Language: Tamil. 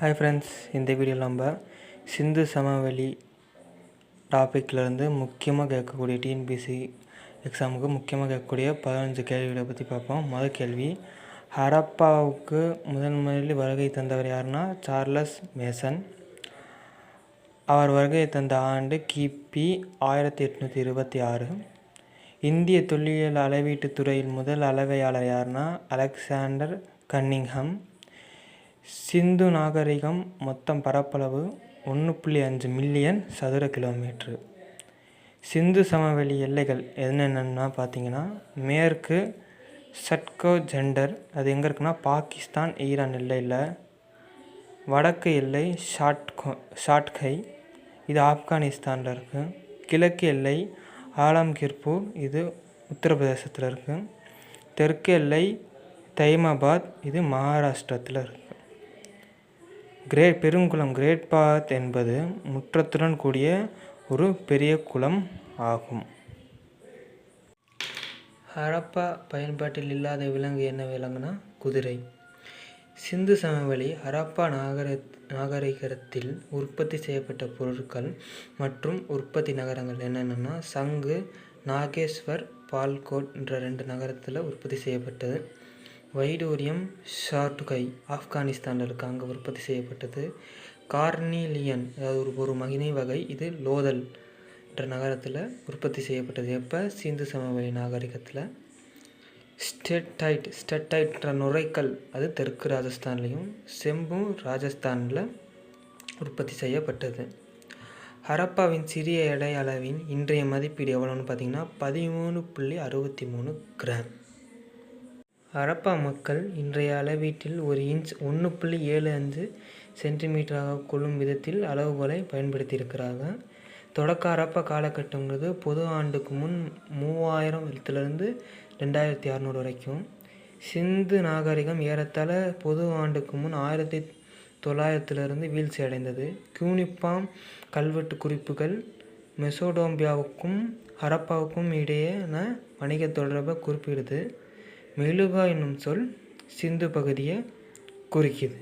ஹாய் ஃப்ரெண்ட்ஸ் இந்த வீடியோவில் நம்ம சிந்து சமவெளி டாப்பிக்லேருந்து முக்கியமாக கேட்கக்கூடிய டிஎன்பிசி எக்ஸாமுக்கு முக்கியமாக கேட்கக்கூடிய பதினஞ்சு கேள்விகளை பற்றி பார்ப்போம். முதல் கேள்வி ஹரப்பாவுக்கு முதன் முதலில் வருகை தந்தவர் யாருன்னா சார்லஸ் மேசன். அவர் வருகை தந்த ஆண்டு கிபி ஆயிரத்தி எட்நூற்றி இருபத்தி ஆறு. இந்திய தொல்லியல் அளவீட்டுத் துறையில் முதல் அளவையாளர் யாருன்னா அலெக்சாண்டர் கன்னிங்ஹம். சிந்து நாகரிகம் மொத்தம் பரப்பளவு ஒன்று புள்ளி அஞ்சு மில்லியன் சதுர கிலோமீட்ரு. சிந்து சமவெளி எல்லைகள் என்னென்னா பார்த்தீங்கன்னா மேற்கு சட்கோ ஜெண்டர் அது எங்கே இருக்குன்னா பாகிஸ்தான் ஈரான் எல்லையில். வடக்கு எல்லை ஷாட்கோ ஷாட்கை இது ஆப்கானிஸ்தானில் இருக்குது கிழக்கு எல்லை ஆலம்கிர்பூர் இது உத்தரப்பிரதேசத்தில் இருக்குது தெற்கு எல்லை தைமாபாத் இது மகாராஷ்டிரத்தில் இருக்குது கிரேட் பெருங்குளம் கிரேட் பாத் என்பது முற்றத்துடன் கூடிய ஒரு பெரிய குளம் ஆகும். ஹரப்பா பயன்பாட்டில் இல்லாத விலங்கு என்ன விலங்குனா குதிரை. சிந்து சமவெளி ஹரப்பா நாகர நாகரிகத்தில் உற்பத்தி செய்யப்பட்ட பொருட்கள் மற்றும் உற்பத்தி நகரங்கள் என்னென்னா சங்கு நாகேஸ்வர் பால்கோட் என்ற ரெண்டு நகரத்தில் உற்பத்தி செய்யப்பட்டது. வைடூரியம் ஷார்டுகை ஆப்கானிஸ்தானில் இருக்குது அங்கே உற்பத்தி செய்யப்பட்டது. கார்னிலியன் அதாவது ஒரு ஒரு மகினை வகை இது லோதல் என்ற நகரத்தில் உற்பத்தி செய்யப்பட்டது. எப்போ? சிந்து சமவெளி நாகரிகத்தில். ஸ்டெட்டைட் ஸ்டெட்டைட்ன்ற நுரைக்கல் அது தெற்கு ராஜஸ்தான்லேயும் செம்பும் ராஜஸ்தானில் உற்பத்தி செய்யப்பட்டது. ஹரப்பாவின் சிறிய எடை அளவின் இன்றைய மதிப்பீடு எவ்வளோன்னு பார்த்தீங்கன்னா பதிமூணு புள்ளி அறுபத்தி மூணு கிராம். ஹரப்பா மக்கள் இன்றைய அளவீட்டில் ஒரு இன்ச் ஒன்று புள்ளி ஏழு அஞ்சு சென்டிமீட்டராக கொள்ளும் விதத்தில் அளவுகோலை பயன்படுத்தியிருக்கிறாங்க. தொடக்க ஹரப்பா காலகட்டங்கிறது பொது ஆண்டுக்கு முன் மூவாயிரத்துலேருந்து ரெண்டாயிரத்தி அறநூறு வரைக்கும். சிந்து நாகரிகம் ஏறத்தாழ பொது ஆண்டுக்கு முன் ஆயிரத்தி தொள்ளாயிரத்துலேருந்து வீழ்ச்சி அடைந்தது. கியூனிப்பாம் கல்வெட்டு குறிப்புகள் மெசோடோம்பியாவுக்கும் ஹரப்பாவுக்கும் இடையேன வணிக தொடர்பை குறிப்பிடுது. மெழுகா என்னும் சொல் சிந்து பகுதியை குறிக்குது.